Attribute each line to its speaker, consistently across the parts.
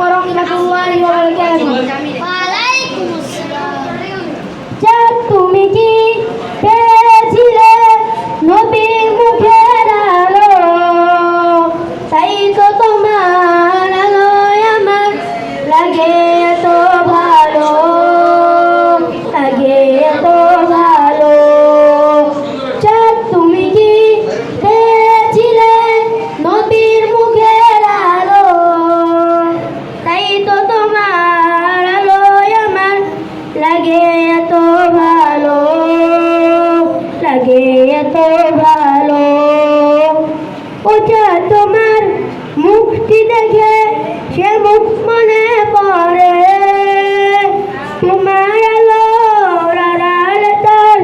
Speaker 1: ওরহমাতুল্লাহি ওয়া ওটা তোমার মুখটি দেখে সে মুখ মনে পড়ে। তোমার আলো রাড়াল তার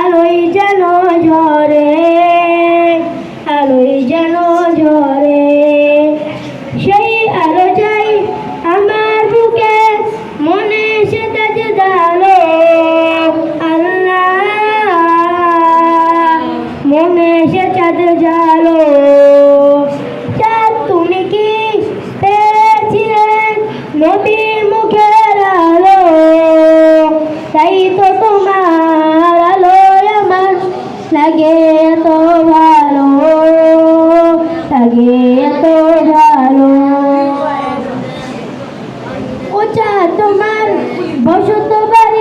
Speaker 1: আলোই যেন ঝরে, আলোই যেন ঝরে। সেই আলো চাই আমার বুকে, মনে সে তাজ জালো। আল্লাহ, মনে সে চাঁদ জালো চাঁদ তুমি কি পেয়েছিলেন নদীর মুখের আলো, তাই তো তোমার আলো আমার লাগে এত ভালো, লাগে এত ভালো। ওটা তোমার বসত বাড়ি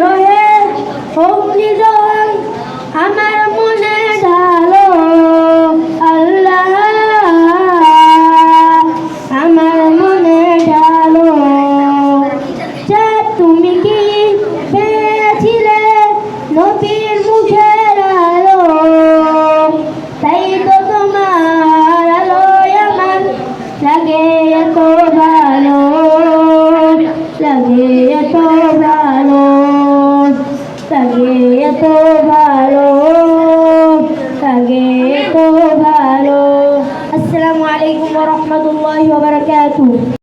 Speaker 1: হয়ে অগ্নি আমার মনে ঢালো আল্লাহ আমার মনে ঢালো যা তুমি কি পেয়েছিলে নবী? তাকে এত ভালো তাকে এত ভালো। আসসালামু আলাইকুম ওয়া রাহমাতুল্লাহি ওয়া বারাকাতুহু।